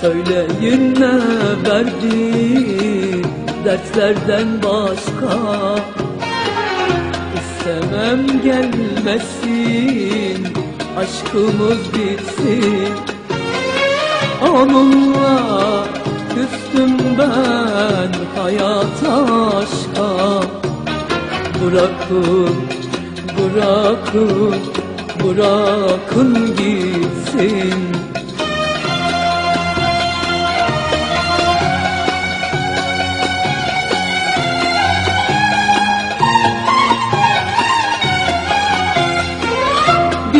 Söyleyin ne verdi dertlerden başka. İstemem gelmesin aşkımız bitsin Onunla küstüm ben hayata aşka. Bırakın, bırakın, bırakın gitsin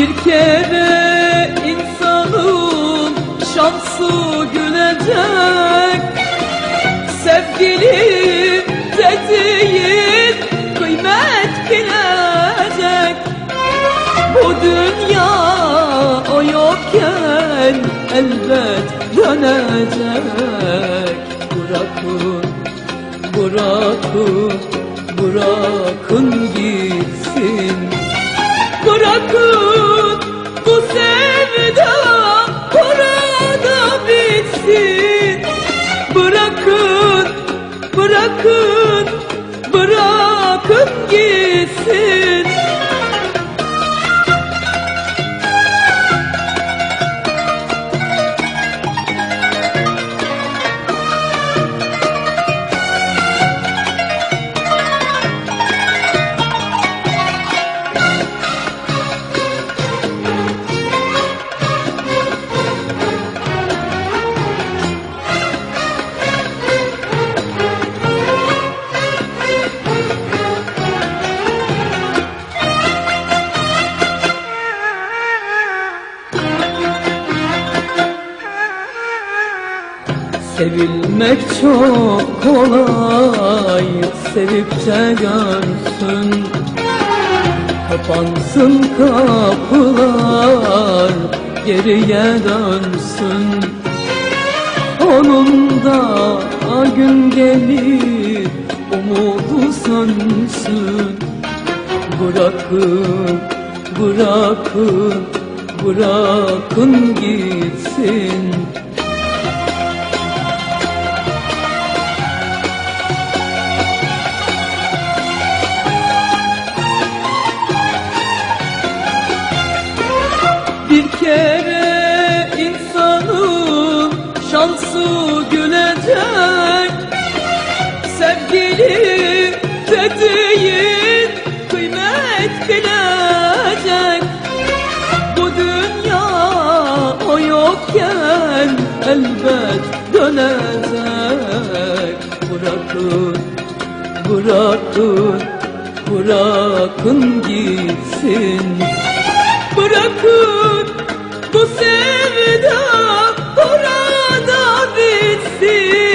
Bir kere insanın şansı gülecek. Sevgilim dediğin kıymet bilecek. Bu dünya o yokken elbet dönecek. Bırakın, bırakın, bırakın gitsin Bırakın bu sevda burada bitsin. Bırakın, bırakın, bırakın gitsin Sevilmek çok kolay Sevip de Kapansın kapılar Geriye dönsün. Onun da gün gelir Umudu sönsün. Bırakın, bırakın, bırakın gitsin dediğin kıymet bilecek Bu dünya o yokken elbet dönecek. Bırakın, bırakın, bırakın gitsin. Bırakın bu sevda burada bitsin